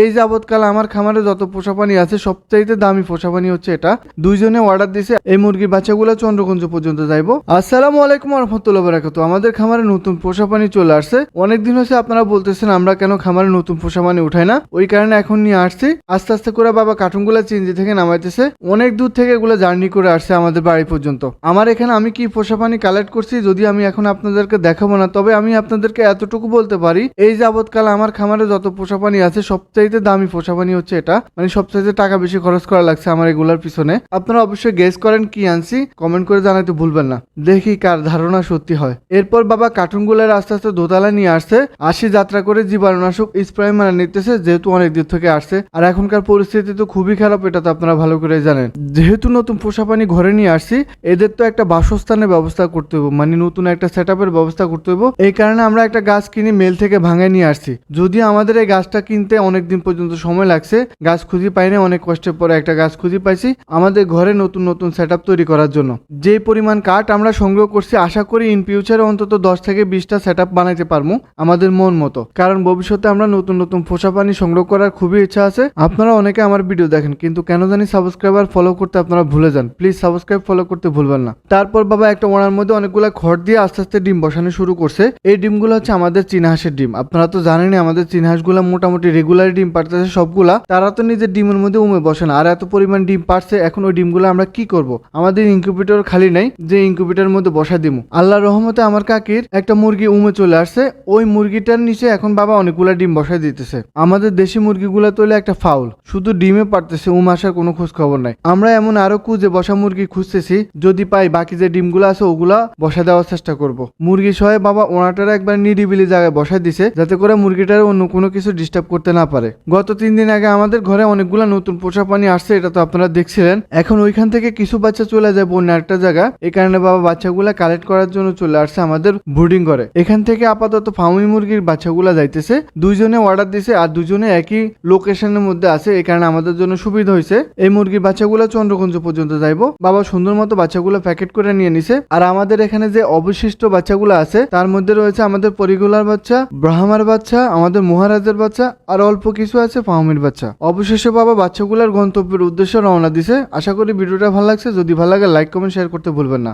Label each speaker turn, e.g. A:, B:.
A: এই যাবৎকাল আমার খামারে যত পোষা পানি আছে, সবচাইতে দামি পোষা পানি হচ্ছে এটা। দুইজনে অর্ডার দিছে, এই মুরগির বাচ্চাগুলো চন্দ্রগঞ্জ পর্যন্ত যাইবো। আসসালামু আলাইকুম রহমতুল্লাহ বারাকাতু আমাদের খামারে নতুন পোষা পানি চলে আসছে। অনেকদিন হয়েছে আপনারা বলতেছেন আমরা কেন খামারে নতুন পোষা পানি উঠাই না। ওই কারণে এখন নিয়ে আসছি। আস্তে আস্তে করে বাবা কার্টুনগুলো চিঞ্জি থেকে নামাইতেছে। অনেক দূর থেকে এগুলো জার্নি করে আসছে আমাদের বাড়ি পর্যন্ত। আমার এখানে আমি কি পোষা পানি কালেক্ট করছি যদি আমি এখন আপনাদেরকে দেখাবো না, তবে আমি আপনাদেরকে এতটুকু বলতে পারি, এই যাবৎকাল আমার খামারে যত পোষা পানি আছে সবচাইতে দামি পোষা পানি হচ্ছে এটা। মানে সবচাইতে টাকা বেশি খরচ করা লাগছে আমার এগুলার পিছনে। আপনারা অবশ্যই গেস করেন কি আনছি কমেন্ট করে জানাতে ভুলবেন না। দেখি কার ধারণা সত্যি হয়। এরপর বাবা কার্টুনগুলোর আস্তে আস্তে দোতলা নিয়ে আসছে, আসি যাত্রা করে জীবাণুনাশক স্প্রে মারা নিতেছে, যেহেতু অনেক দূর থেকে আসছে। আর এখনকার পরিস্থিতি তো খুবই খারাপ, এটা তো আপনারা ভালো করে জানেন। যেহেতু নতুন পোষা পানি ঘরে নিয়ে আসছি, এদের তো একটা বাসস্থানের ব্যবস্থা করতে হবে মানে নতুন একটা সেট ব্যবস্থা করতে হবে এই কারণে আমরা একটা গাছ কিনে মেল থেকে ভাঙায় নিয়ে আসছি। যদি আমাদের এই গাছটা কিনতে অনেক দিন পর্যন্ত সময় লাগছে, গাছ খুঁজি পাইনি অনেক কষ্টের পরে একটা গাছ খুঁজে পাইছি আমাদের ঘরে নতুন নতুন সেট তৈরি করার জন্য। যে পরিমাণ কাঠ আমরা সংগ্রহ করছি, আশা করি ইন ফিউচারে অন্তত দশ থেকে বিশটা সেট আপ বানাইতে পারব আমাদের মন মতো। কারণ ভবিষ্যতে আমরা নতুন নতুন পোষা পানি সংগ্রহ করার খুবই ইচ্ছা আছে। আপনারা অনেকে আমার ভিডিও দেখেন, কিন্তু কেন জানি সাবস্ক্রাইবার ফলো করতে আপনারা ভুলে যান। প্লিজ সাবস্ক্রাইব ফলো করতে ভুলবেন না। তারপর বাবা একটা ওনার মধ্যে অনেকগুলো খড় দিয়ে আস্তে আস্তে ডিম বসানো শুরু করছে। এই ডিমগুলো হচ্ছে আমাদের চীনা হাঁসের ডিম। আপনারা তো জানেনই আমাদের চীনা হাঁসগুলো মোটামুটি রেগুলার ডিম পারতেছে সবগুলা, তারা তো নিজের ডিমের মধ্যে উমে বসে না। আর এত পরিমাণ ডিম পারছে, এখন ওই ডিমগুলো আমরা কি করব? আমাদের ইনকিউবেটর খালি নাই, যে ইনকিউবেটরের মধ্যে বসা দিমু। আল্লাহ রহমতে আমার কাকির একটা মুরগি উমে চলে আসছে, ওই মুরগিটার নিচে এখন বাবা অনেকগুলা ডিম বসাই দিতেছে। আমাদের দেশি মুরগিগুলো তোলে একটা ফাউল, শুধু ডিমে পারতেছে, উম আসার কোনো খোঁজ খবর নাই। আমরা এমন আরও কুজে বসা মুরগি খুঁজতেছি, যদি পাই বাকি যে ডিমগুলো আছে ওগুলা বসা দেওয়ার চেষ্টা করব। মুরগি সহ বাবা ওনাটার একবার নিরিবিলি জায়গায় বসাই দিছে, যাতে করে মুরগিটার অন্য কোনো কিছু ডিস্টার্ব করতে না পারে। গত তিন দিন আগে আমাদের ঘরে অনেকগুলা নতুন পোষা পানি আসছে, এটা তো আপনারা দেখছিলেন। এখন ওইখান থেকে কিছু বাচ্চা চলে যায় বন্য একটা জায়গা। এই কারণে বাবা বাচ্চাগুলা কালেক্ট করার জন্য চলে আসছে আমাদের ব্রুডিং করে এখান থেকে আপাতত ফার্মি মুরগির বাচ্চাগুলা যাইতেছে। দুইজনে অর্ডার দিছে আর দুজনে একই লোকেশনের মধ্যে আছে এই কারণে আমাদের জন্য সুবিধা হয়েছে এই মুরগির বাচ্চাগুলো চন্দ্রগঞ্জ পর্যন্ত যাইবো। বাবা সুন্দর মতো বাচ্চাগুলো প্যাকেট করে নিয়ে নিছে। আর আমাদের এখানে যে অবশিষ্ট বাচ্চাগুলো আছে, তার মধ্যে রয়েছে আমাদের পরিগুলার বাচ্চা, ব্রাহ্মার বাচ্চা, আমাদের মহারাজের বাচ্চা, আর অল্প কিছু আছে ফাহমির বাচ্চা। অবশেষে বাবা বাচ্চাগুলার গন্তব্যের উদ্দেশ্যে রওনা দিছে। আশা করি ভিডিওটা ভালো লাগছে। যদি ভালো লাগে লাইক কমেন্ট শেয়ার করতে ভুলবেন না।